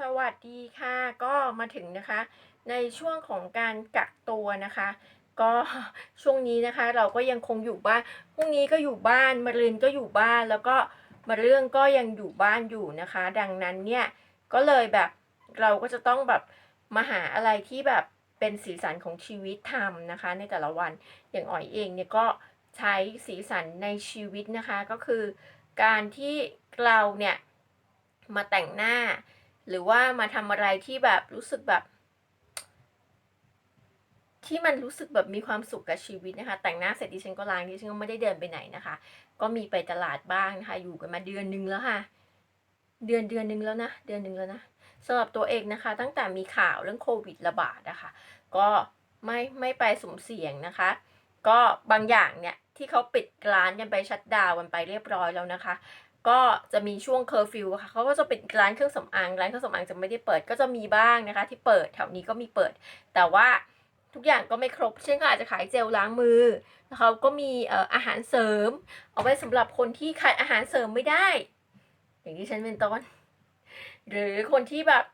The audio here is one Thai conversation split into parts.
สวัสดีค่ะ ก็มาถึงนะคะ ในช่วงของการกักตัวนะคะ ก็ช่วงนี้นะคะ เราก็ยังคงอยู่บ้านพรุ่งนี้ก็อยู่บ้านมะรืนก็อยู่บ้านแล้วก็มะเรื่องก็ยังอยู่บ้านอยู่นะคะ ดังนั้นเนี่ยก็เลยแบบเราก็จะต้องแบบมาหาอะไรที่แบบเป็นสีสันของชีวิตทำนะคะ ในแต่ละวันอย่างอ๋อยเองเนี่ยก็ใช้สีสันในชีวิตนะคะก็คือ การที่เราเนี่ยมาแต่งหน้า หรือว่ามาทำอะไรที่แบบรู้สึกแบบ ที่มันรู้สึกแบบมีความสุขกับชีวิตนะคะ แต่งหน้าเสร็จดิฉันก็ล้างดิฉันก็ไม่ได้เดินไปไหนนะคะ ก็มีไปตลาดบ้างนะคะ อยู่กันมาเดือนหนึงแล้วค่ะ เดือนเดือนหนึงแล้วนะเดือนหนึงแล้วนะสำหรับตัวเองนะคะ ตั้งแต่มีข่าวเรื่องโควิดระบาดนะคะก็ไม่ไม่ไปสุ่มเสี่ยงนะคะ ก็บางอย่างเนี่ยที่เขาปิดร้านกันไปชัดดาวกันไปเรียบร้อยแล้วนะคะ ก็จะมีช่วงเคอร์ฟิวค่ะเขาก็จะเปิดร้านเครื่องสำอางร้านเครื่องสำอางจะไม่ได้เปิดก็จะมีบ้างนะคะ ที่เปิดแถวนี้ก็มีเปิด แต่ว่าทุกอย่างก็ไม่ครบ เช่นก็อาจจะขายเจลล้างมือแล้วเขาก็มีเอ่ออาหารเสริม เอาไว้สำหรับคนที่ขาดอาหารเสริมไม่ได้ อย่างที่ฉันเป็นต้นหรือคนที่แบบ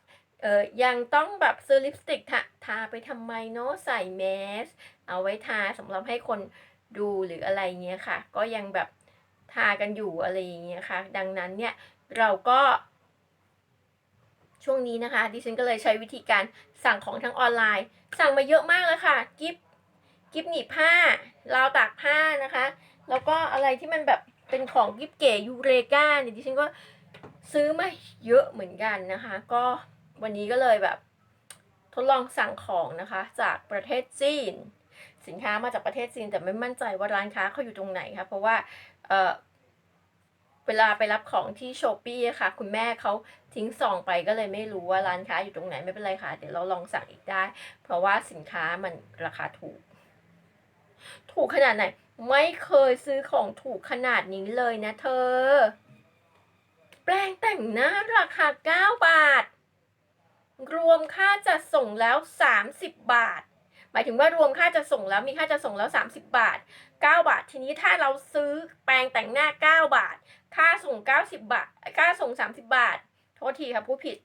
เออยังต้องแบบซื้อลิปสติกทาทาไปทำไมเนาะใส่แมส เอาไว้ทาสำหรับให้คนดูหรืออะไรเงี้ยค่ะ ก็ยังแบบ ทากันอยู่อะไรอย่างเงี้ยค่ะ ดังนั้นเนี่ยเราก็ช่วงนี้นะคะ ดิฉันก็เลยใช้วิธีการสั่งของทางออนไลน์ สั่งมาเยอะมากเลยค่ะกิฟกิฟหนีบผ้าราวตากผ้านะคะ แล้วก็อะไรที่มันแบบเป็นของกิฟเก๋ยูเรกาเนี่ยดิฉันก็ซื้อมาเยอะเหมือนกันนะคะ ก็วันนี้ก็เลยแบบทดลองสั่งของนะคะ จากประเทศจีน สินค้ามาจากประเทศจีนแต่ไม่มั่นใจว่าร้านค้าเขาอยู่ตรงไหนคะเพราะว่า เออเวลาไปรับของที่โชปี้ค่ะ คุณแม่เขาทิ้งซองไปก็เลยไม่รู้ว่าร้านค้าอยู่ตรงไหนไม่เป็นไรค่ะ เดี๋ยวเราลองสั่งอีกได้ เพราะว่าสินค้ามันราคาถูก ถูกขนาดไหน ไม่เคยซื้อของถูกขนาดนี้เลยนะเธอ แปรงแต่งหน้าราคา 9 บาท รวมค่าจัดส่งแล้ว 30 บาท หมายถึงว่ารวมค่าจะส่งแล้วมีค่าจะส่งแล้ว 30 บาท 9 บาท ทีนี้ถ้าเราซื้อแปรงแต่งหน้า 9 บาท ค่าส่ง 90 บาท ค่าส่ง 30 บาท โทษทีครับผู้ผิด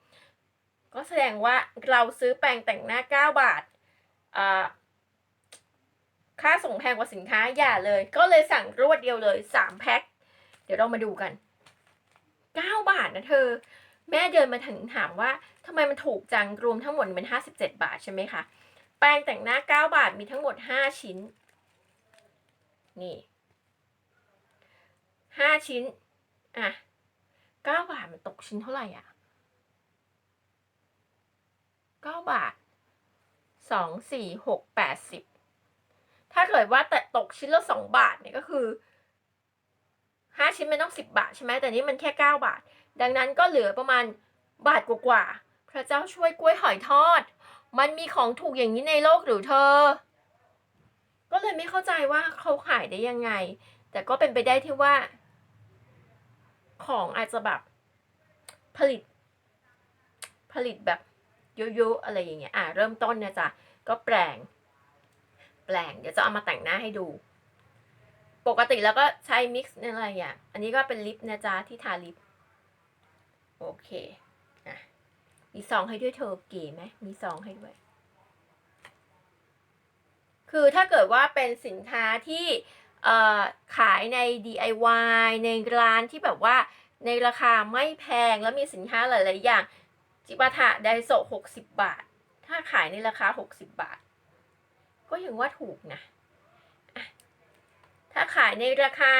ก็แสดงว่าเราซื้อแปรงแต่งหน้า 9 บาทอ่าค่าส่งแพงกว่าสินค้าอย่าเลย ก็เลยสั่งรวดเดียวเลย3แพ็คเดี๋ยวเรามาดูกัน 9 บาทนะเธอ แม่เดินมาถึงถามว่าทำไมมันถูกจังรวมทั้งหมดเป็น 57 บาทใช่ไหมคะ แปรงแต่งหน้า 9 บาทมีทั้งหมด 5 ชิ้น นี่ 5 ชิ้น อะ 9 บาทมันตกชิ้นเท่าไหร่อะ 9 บาท 2 4 6 8 10ถ้าเกิดว่าแต่ตกชิ้นละ2บาทเนี่ยก็คือ 5 ชิ้นมันต้อง 10 บาทใช่ไหมแต่นี่มันแค่ 9 บาท ดังนั้นก็เหลือประมาณบาทกว่าๆพระเจ้าช่วยกล้วยหอยทอด มันมีของถูกอย่างนี้ในโลกหรือเธอ ก็เลยไม่เข้าใจว่าเขาขายได้ยังไง แต่ก็เป็นไปได้ที่ว่า ของอาจจะแบบ ผลิต ผลิตแบบเยอะๆอะไรอย่างเงี้ย อะเริ่มต้นนะจ๊ะ ก็แปลง แปลง เดี๋ยวจะเอามาแต่งหน้าให้ดู ปกติแล้วก็ใช้มิกซ์อะไรอะอันนี้ก็เป็นลิปนะจ๊ะที่ทาลิป โอเค มีซองให้ด้วยเธอเก๋ไหมมีซองให้ด้วย คือถ้าเกิดว่าเป็นสินค้าที่ขายใน DIY ในร้านที่แบบว่าในราคาไม่แพงแล้วมีสินค้าหลาย ๆ อย่าง จิปาถะไดโซหกสิบบาท ถ้าขายในราคาหกสิบบาท ก็ยังว่าถูกนะอะถ้าขายในราคา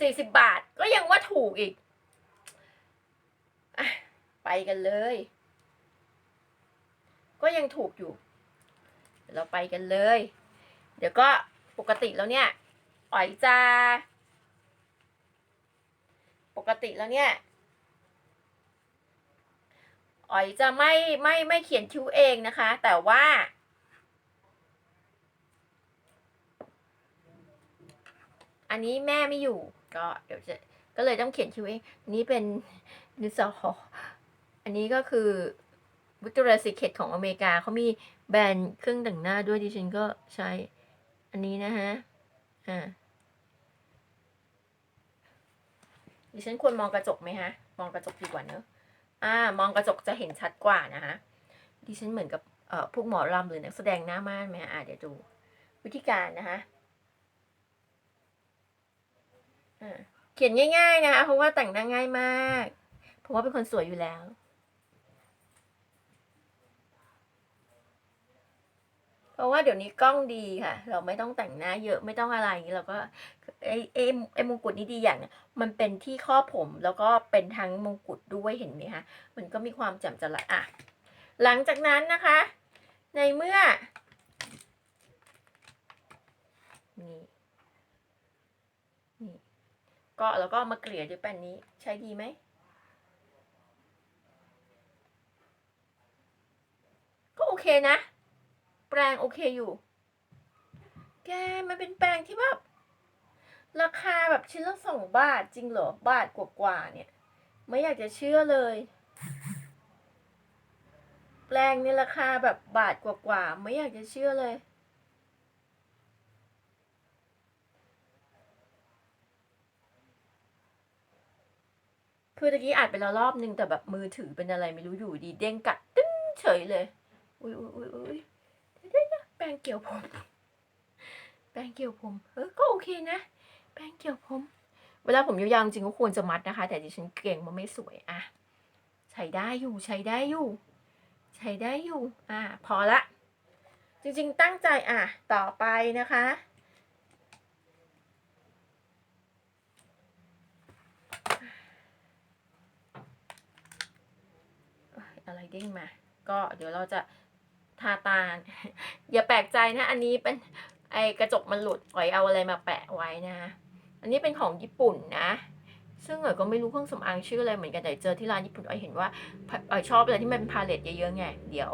สี่สิบบาทก็ยังว่าถูกอีก อะไปกันเลย ก็ยังถูกอยู่ เราไปกันเลย เดี๋ยวก็ปกติแล้วเนี่ยอ๋อยจะ ปกติแล้วเนี่ยอ๋อยจะไม่ไม่ไม่เขียนคิ้วเองนะคะ แต่ว่าอันนี้แม่ไม่อยู่ ก็เดี๋ยวจะก็เลยต้องเขียนคิ้วเองนี้เป็น นิสซออันนี้ก็คือวิกตอเรียซีเคทของอเมริกาเขามีแบรนด์เครื่องแต่งหน้าด้วยดิฉันก็ใช้อันนี้นะฮะ อ่า ดิฉันควรมองกระจกไหมฮะ มองกระจกดีกว่าเนอะอ่า มองกระจกจะเห็นชัดกว่านะคะดิฉันเหมือนกับเอ่อพวกหมอรำหรือนักแสดงหน้าม่านไหมฮะ อะเดี๋ยวดู วิธีการนะคะอ่าเขียนง่าย ๆ นะคะเพราะว่าแต่งหน้าง่ายมาก เพราะว่าเป็นคนสวยอยู่แล้ว เพราะว่าเดี๋ยวนี้กล้องดีค่ะ เราไม่ต้องแต่งหน้าเยอะไม่ต้องอะไรอย่างนี้เราก็ไอ้ไอ้ไอ้มงกุฎนี้ดีอย่างเนี่ยมันเป็นที่ครอผมแล้วก็เป็นทั้งมงกุฎด้วยเห็นไหมคะมันก็มีความแจ่มจร์อะหลังจากนั้นนะคะ ในเมื่อนี่นี่ก็แล้วก็มาเกลี่ยด้วยแป้นนี้ใช้ดีไหม ก็โอเคนะ แปรงโอเคอยู่ แกมันเป็นแปรงที่แบบราคาแบบชิ้นละสองบาทจริงเหรอบาทกว่าๆเนี่ย ไม่อยากจะเชื่อเลย แปรงในราคาแบบบาทกว่าๆไม่อยากจะเชื่อเลย คือตะกี้อัดไปแล้วรอบนึงแต่แบบมือถือเป็นอะไรไม่รู้อยู่ดีเด้งกัดตึ้งเฉยเลย อุ้ยอุ้ยอุ้ยอุ้ยเดี๋ยวแป้งเกี่ยวผม แป้งเกี่ยวผม เออ ก็โอเคนะ แป้งเกี่ยวผม เวลาผมยาวๆจริงก็ควรจะมัดนะคะ แต่ดิฉันเก่งมันไม่สวยอะใช้ได้อยู่ ใช้ได้อยู่ ใช้ได้อยู่ อะ พอละ จริงๆตั้งใจอะ ต่อไปนะคะอะไรเด้งมา ก็เดี๋ยวเราจะ ทาตา อย่าแปลกใจนะ อันนี้เป็นไอกระจกมันหลุดอ๋อยเอาอะไรมาแปะไว้นะ อันนี้เป็นของญี่ปุ่นนะ ซึ่งอ๋อยก็ไม่รู้เครื่องสำอางชื่ออะไรเหมือนกันแต่เจอที่ร้านญี่ปุ่นอ๋อยเห็นว่าอ๋อยชอบอะไรที่มันเป็นพาเลตเยอะๆไง เดี๋ยว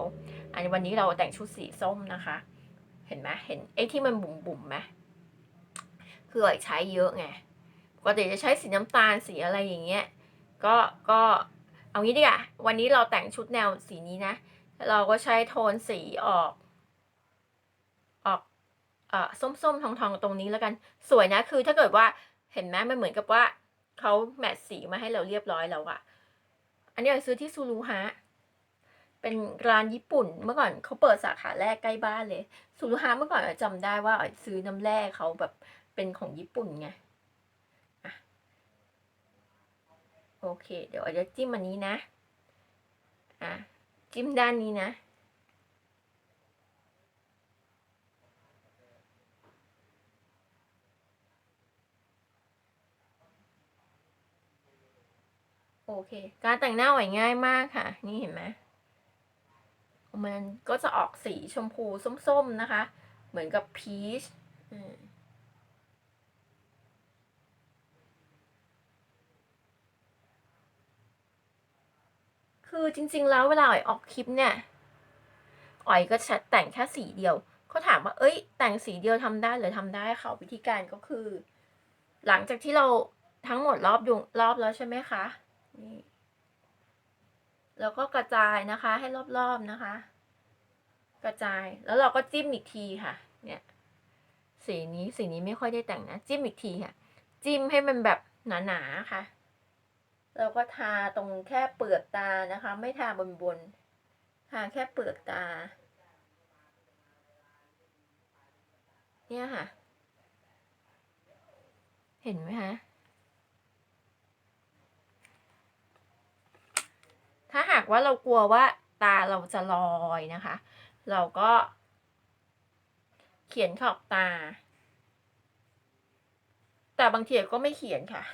อันนี้วันนี้เราแต่งชุดสีส้มนะคะ เห็นไหมเห็นไอ้ที่มันบุ๋มๆไหมคืออ๋อยใช้เยอะไงปกติจะใช้สีน้ำตาลสีอะไรอย่างเงี้ย ก็ก็เอางี้ดีกว่าวันนี้เราแต่งชุดแนวสีนี้นะ เราก็ใช้โทนสีออก ออกเอ่อส้มๆทองๆตรงนี้แล้วกัน สวยนะคือถ้าเกิดว่าเห็นไหมมันเหมือนกับว่าเขาแมทสีมาให้เราเรียบร้อยแล้วอะอันนี้เราซื้อที่ซูรุฮะเป็นร้านญี่ปุ่นเมื่อก่อนเขาเปิดสาขาแรกใกล้บ้านเลยซูรุฮะเมื่อก่อนจำได้ว่าซื้อน้ำแร่เขาแบบเป็นของญี่ปุ่นไงโอเค เดี๋ยวอาจจะจิ้มอันนี้นะ อะ จิ้มด้านนี้นะโอเค การแต่งหน้าไหวง่ายมากค่ะ นี่เห็นไหมมันก็จะออกสีชมพูส้มๆนะคะ เหมือนกับพีชอืม คือจริงๆ แล้วเวลาอ๋อยออกคลิปเนี่ยอ๋อยก็แต่งแค่สีเดียวเขาถามว่า เอ้ย แต่งสีเดียวทำได้หรือทำได้ค่ะวิธีการก็คือ หลังจากที่เราทั้งหมดรอบดวงรอบแล้วใช่ไหมคะนี่แล้วก็กระจายนะคะ ให้รอบๆนะคะ กระจายแล้วเราก็จิ้มอีกทีค่ะ เนี่ยสีนี้สีนี้ไม่ค่อยได้แต่งนะ จิ้มอีกทีค่ะ จิ้มให้มันแบบหนาๆค่ะ เราก็ทาตรงแค่เปลือกตานะคะ ไม่ทาบนบนทาแค่เปลือกตา เนี่ยค่ะ เห็นไหมคะถ้าหากว่าเรากลัวว่าตาเราจะลอยนะคะ เราก็ เขียนขอบตา แต่บางทีก็ไม่เขียนค่ะ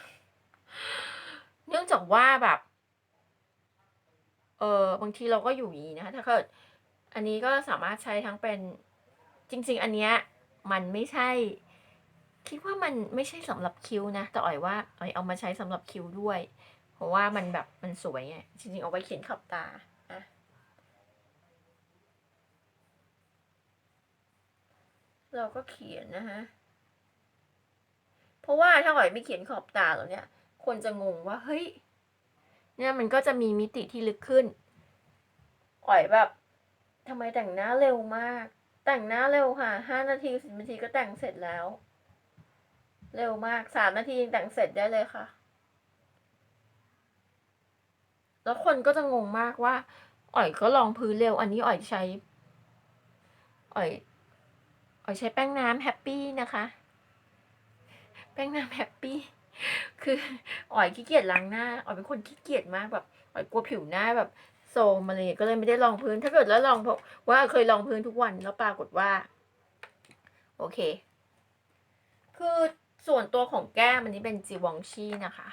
นื่องจากว่าแบบ เออบางทีเราก็อยู่อย่างนี้นะคะถ้าเกิดอันนี้ก็สามารถใช้ทั้งเป็นจริง ๆ อันเนี้ยมันไม่ใช่ คิดว่ามันไม่ใช่สำหรับคิ้วนะแต่อ่อยว่าอ่อยเอามาใช้สำหรับคิ้วด้วย เพราะว่ามันแบบมันสวยไงจริงๆเอาไว้เขียนขอบตาอะเราก็เขียนนะคะเพราะว่าถ้าอ่อยไม่เขียนขอบตาแล้วเนี่ย คนจะงงว่าเฮ้ย เนี่ยมันก็จะมีมิติที่ลึกขึ้นอ่อยแบบทำไมแต่งหน้าเร็วมาก แต่งหน้าเร็วค่ะห้านาทีสิบนาทีก็แต่งเสร็จแล้ว เร็วมากสามนาทียังแต่งเสร็จได้เลยค่ะ แล้วคนก็จะงงมากว่า อ่อยก็ลองพื้นเร็ว อันนี้อ่อยใช้ อ่อย อ่อยใช้แป้งน้ำแฮปปี้นะคะ แป้งน้ำแฮปปี้ คืออ่อยขี้เกียจล้างหน้าอ่อยเป็นคนขี้เกียจมากแบบอ่อยกลัวผิวหน้าแบบโทรมอะไรอย่าเงี้ยก็เลยไม่ได้ลองพื้น ถ้าเกิดแล้วลองเพราะว่าเคยลองพื้นทุกวันแล้วปรากฏว่า โอเค คือส่วนตัวของแก้มอันนี้เป็นจีวองชีนะคะ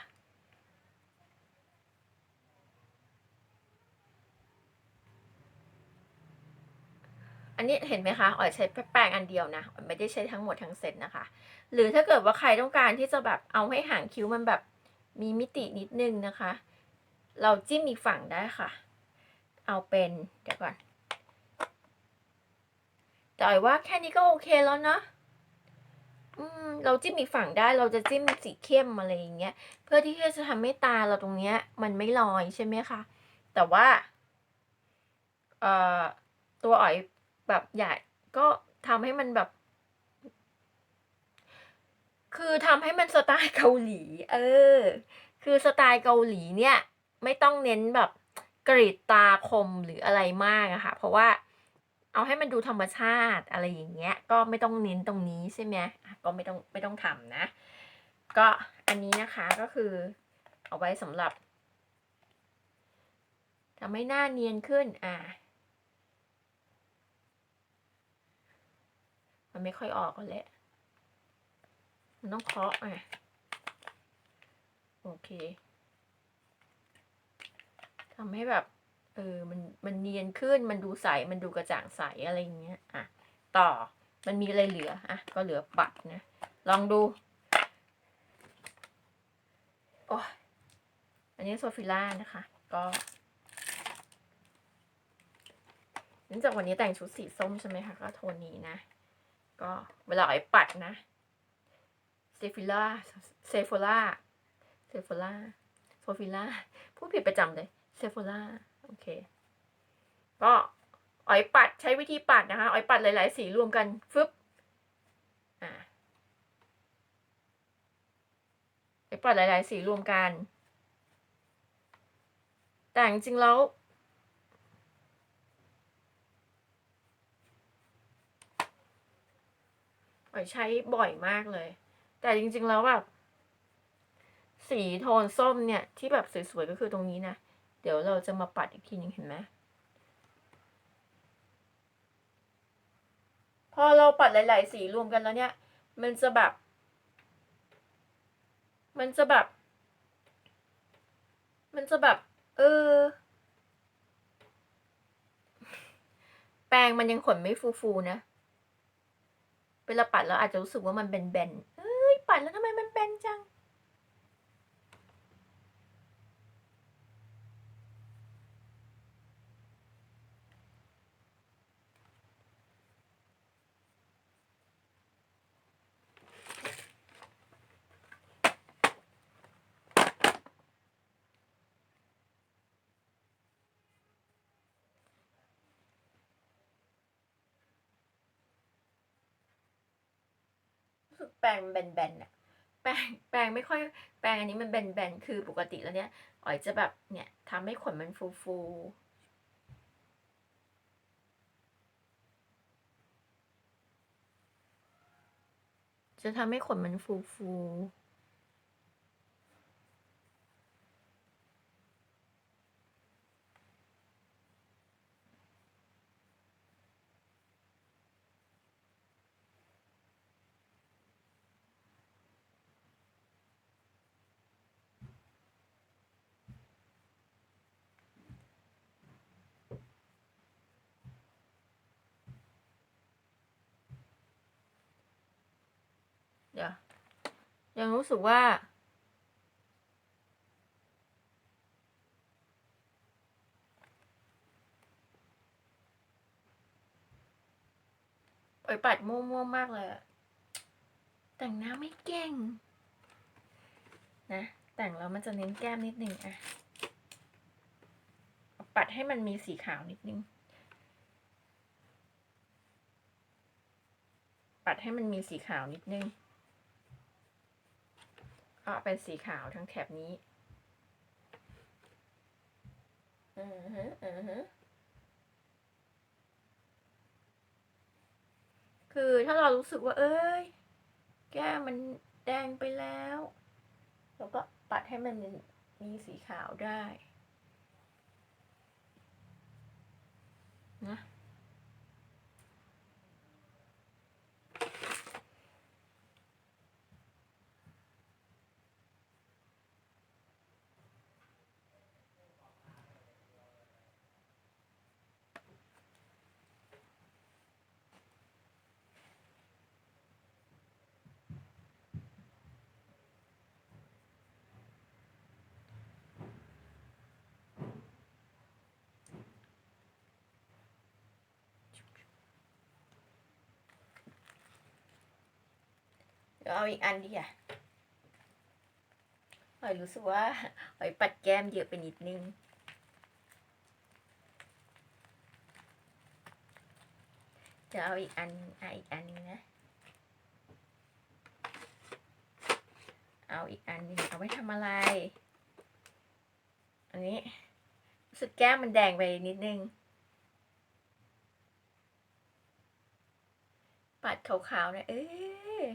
อันนี้เห็นไหมคะอ๋อยใช้แป้งอันเดียวนะไม่ได้ใช้ทั้งหมดทั้งเซตนะคะ หรือถ้าเกิดว่าใครต้องการที่จะแบบเอาให้หางคิ้วมันแบบมีมิตินิดนึงนะคะ เราจิ้มอีกฝั่งได้ค่ะ เอาเป็นเดี๋ยวก่อนแต่อ๋อยว่าแค่นี้ก็โอเคแล้วเนาะอืมเราจิ้มอีกฝั่งได้เราจะจิ้มสีเข้มอะไรอย่างเงี้ย เพื่อที่จะทำให้ตาเราตรงเนี้ย มันไม่ลอยใช่ไหมคะ แต่ว่า เอ่อ ตัวอ๋อย แบบใหญ่ก็ทำให้มันแบบ คือทำให้มันสไตล์เกาหลี เออ คือสไตล์เกาหลีเนี่ย ไม่ต้องเน้นแบบกรีดตาคมหรืออะไรมากอะค่ะ เพราะว่าเอาให้มันดูธรรมชาติอะไรอย่างเงี้ย ก็ไม่ต้องเน้นตรงนี้ใช่ไหมก็ไม่ต้องไม่ต้องทำนะ ก็อันนี้นะคะก็คือ เอาไว้สำหรับทำให้หน้าเนียนขึ้น อ่า มันไม่ค่อยออกแหละมันต้องเคาะอะโอเคทำให้แบบเออมันมันเนียนขึ้นมันดูใสมันดูกระจ่างใสอะไรอย่างเงี้ยอะต่อมันมีอะไรเหลืออะก็เหลือปัดนะ ลองดูโอ้อันนี้โซฟิล่านะคะ ก็นื่องจากวันนี้แต่งชุดสีส้มใช่ไหมคะก็โทนนี้นะ ก็เวลาไอ้ปัดนะเซฟิล่าเซโฟล่าเซโฟล่าโซฟิล่าพูดผิดประจำเลยเซโฟล่าโอเค ก็อ้อยปัดใช้วิธีปัดนะคะอ้อยปัดหลาย ๆ สีรวมกันฟึบอ่าอ้อยปัดหลาย ๆ สีรวมกัน แต่จริงๆแล้ว อ๋อยใช้บ่อยมากเลย แต่จริงๆแล้วแบบสีโทนส้มเนี่ย ที่แบบสวยๆก็คือตรงนี้นะ เดี๋ยวเราจะมาปัดอีกทีนึงเห็นไหมพอเราปัดหลายๆ สีรวมกันแล้วเนี่ย มันจะแบบ มันจะแบบ มันจะแบบ เออ แปรงมันยังขนไม่ฟูๆนะ เวลาปัดแล้วอาจจะรู้สึกว่ามันแบนๆเฮ้ยปัดแล้วทำไมมันแบนจัง สึกแปรงมันแบนๆอะแปรงแปรงไม่ค่อยแปรงอันนี้มันแบนๆคือปกติแล้วเนี้ยอ๋อยจะแบบเนี่ยทำให้ขนมันฟูๆจะทำให้ขนมันฟูๆ เดี๋ยวยังรู้สึกว่า ปล่อยปัดมั่วๆมากเลยอะแต่งหน้าไม่เก่ง นะ แต่งแล้วมันจะเน้นแก้มนิดนึงอะปัดให้มันมีสีขาวนิดนึง ปัดให้มันมีสีขาวนิดนึง ก็เป็นสีขาวทั้งแถบนี้อือฮึอือฮึคือถ้าเรารู้สึกว่า เอ้ย แก้มมันแดงไปแล้ว เราก็ปัดให้มันมีสีขาวได้ นะ ดี๋ยวเอาอีกอันดีอะหอยรู้สึกว่าหอยปัดแก้มเยอะไปนิดนึง จะเอาอีกอันอะอีกอันนึงนะ เอาอีกอันนึงเอาไว้ทำอะไร อันนี้รู้สึกแก้มมันแดงไปนิดนึง ปัดขาวๆนะเอ๊ะ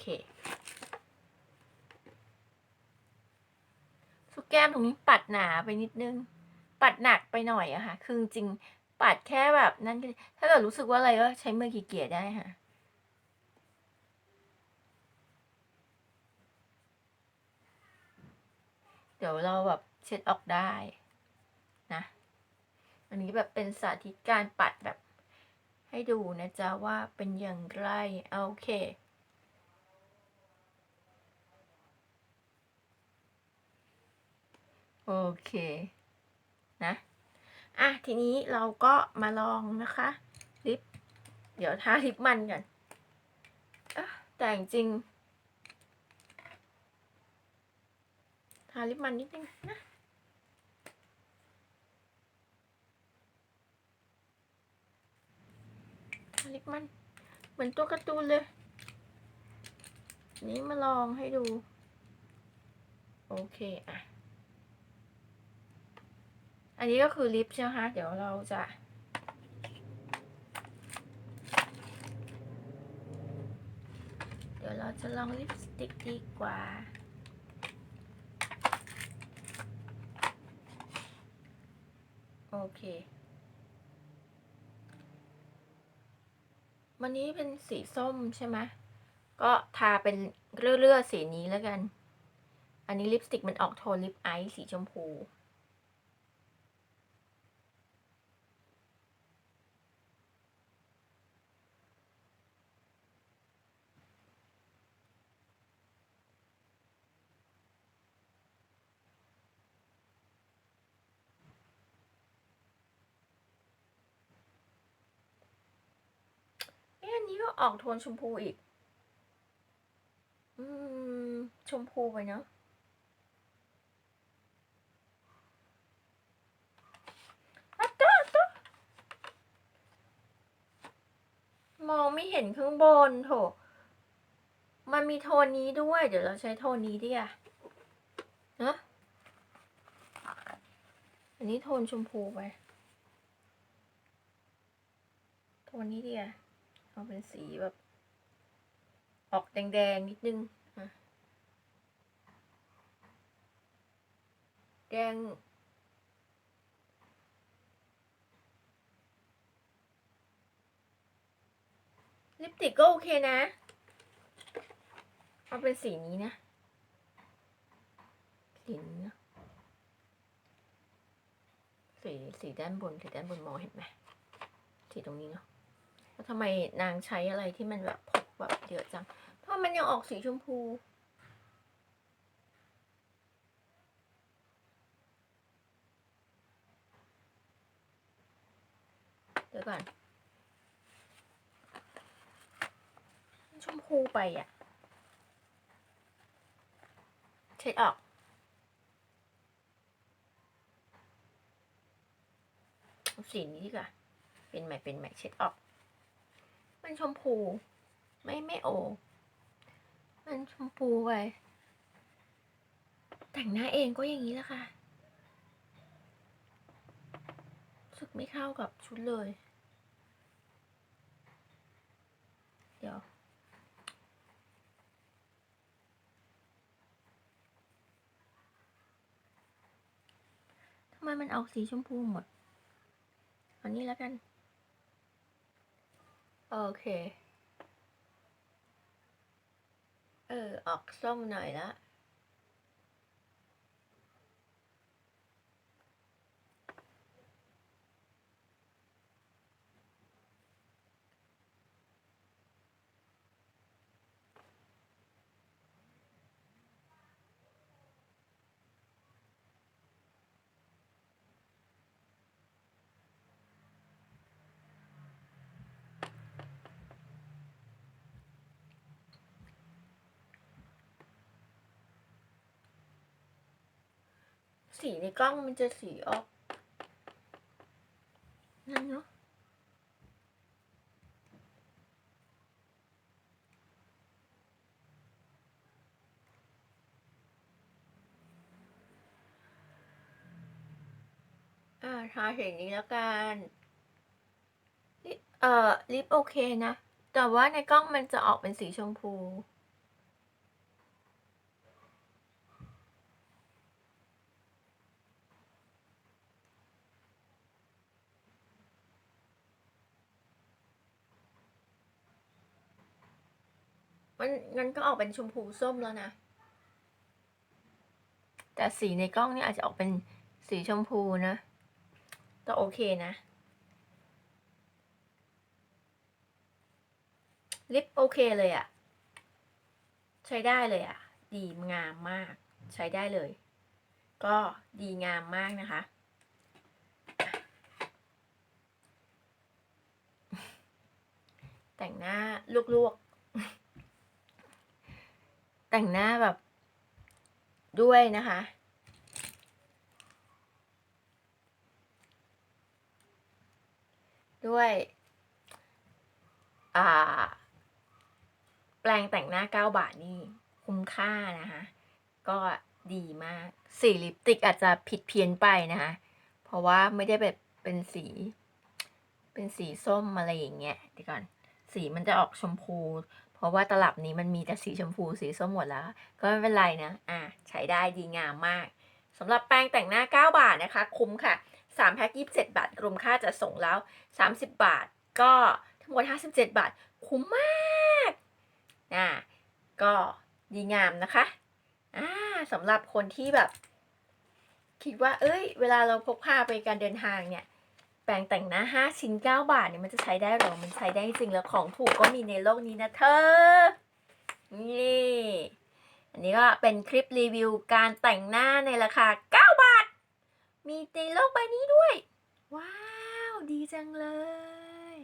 เค สุกแก้มตรงนี้ปัดหนาไปนิดนึง ปัดหนักไปหน่อยอะค่ะ คือจริงปัดแค่แบบนั่นก็ถ้าเกิดรู้สึกว่าอะไรก็ใช้มือขี้เกียได้ค่ะเดี๋ยวเราแบบเช็ดออกได้นะ อันนี้แบบเป็นสาธิตการปัดแบบให้ดูนะจ๊ะว่าเป็นอย่างไร โอเค โอเค นะ อะ ทีนี้เราก็มาลองนะคะ ลิป เดี๋ยวทาลิปมันก่อนอะแต่จริงทาลิปมันนิดนึงนะทาลิปมันเหมือนตัวการ์ตูนเลย นี้มาลองให้ดู โอเค อะ อันนี้ก็คือลิปใช่ไหมคะ เดี๋ยวเราจะ เดี๋ยวเราจะลองลิปสติกดีกว่า โอเค วันนี้เป็นสีส้มใช่ไหมก็ทาเป็นเรื่อยๆสีนี้แล้วกัน อันนี้ลิปสติกมันออกโทนลิปไอซ์สีชมพู เออก็ออกโทนชมพูอีก อืม ชมพูไปเนาะ มองไม่เห็นข้างบนโถ มันมีโทนนี้ด้วย เดี๋ยวเราใช้โทนนี้ดิอะเนอะอันนี้โทนชมพูไป โทนนี้ดิอะ เอาเป็นสีแบบ ออกแดงๆนิดนึงแดงลิปติกก็โอเคนะ เอาเป็นสีนี้นะ สีนี้นะ สี สีด้านบน สีด้านบนมองเห็นไหม สีตรงนี้เนาะ ทำไมนางใช้อะไรที่มันแบบพกแบบเยอะจัง เพราะมันยังออกสีชมพูเดี๋ยวก่อน ชมพูไปอะ เช็ดออก สีนี้ดีกว่า เป็นใหม่เป็นใหม่เช็ดออก มันชมพู ไม่ไม่โอ มันชมพูไปแต่งหน้าเองก็อย่างนี้แหละค่ะรู้สึกไม่เข้ากับชุดเลย เดี๋ยวทำไมมันออกสีชมพูหมดเอานี้แล้วกัน โอเค เออ ออกส้มหน่อยละ สีในกล้องมันจะสีออกนั่นเนาะอ่าทาสีนี้แล้วกันลิเอ่อลิปโอเคนะ แต่ว่าในกล้องมันจะออกเป็นสีชมพู มันงั้นก็ออกเป็นชมพูส้มแล้วนะ แต่สีในกล้องนี่อาจจะออกเป็นสีชมพูนะก็โอเคนะ ลิปโอเคเลยอะใช้ได้เลยอะดีงามมาก ใช้ได้เลย ก็ดีงามมากนะคะแต่งหน้าลวก แต่งหน้าแบบ ด้วยนะคะ ด้วย อ่า แปลงแต่งหน้า9บาทนี่คุ้มค่านะคะ ก็ดีมาก สีลิปติกอาจจะผิดเพี้ยนไปนะคะ เพราะว่าไม่ได้แบบเป็นสี เป็นสีส้มอะไรอย่างเงี้ยเดี๋ยวก่อน สีมันจะออกชมพู ราะว่าตลับนี้มันมีแต่สีชมพูสีส้มหมดแล้ว ก็ไม่เป็นไรนะ อะใช้ได้ดีงามมากสำหรับแปรงแต่งหน้า 9 บาทนะคะ คุ้มค่ะ 3 แพ็ค 27 บาทรวมค่าจะส่งแล้ว 30 บาท ก็ทั้งหมด 57 บาท คุ้มมากอะก็ดีงามนะคะอ่าสำหรับคนที่แบบ คิดว่า เอ้ย เวลาเราพกพาไปการเดินทางเนี่ย ปรงแต่งหน้า 5 ชิ้น 9 บาทเนี่ยมันจะใช้ได้หรอ มันใช้ได้จริงแล้วของถูกก็มีในโลกนี้นะเธอ นี่ อันนี้ก็เป็นคลิปรีวิวการแต่งหน้าในราคา 9 บาท มีในโลกใบนี้ด้วย ว้าว ดีจังเลย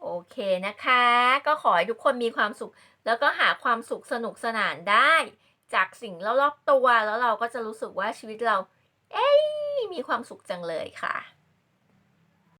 โอเคนะคะ ก็ขอให้ทุกคนมีความสุข แล้วก็หาความสุขสนุกสนานได้ จากสิ่งรอบๆตัว แล้วเราก็จะรู้สึกว่าชีวิตเรา เอ้ยมีความสุขจังเลยค่ะ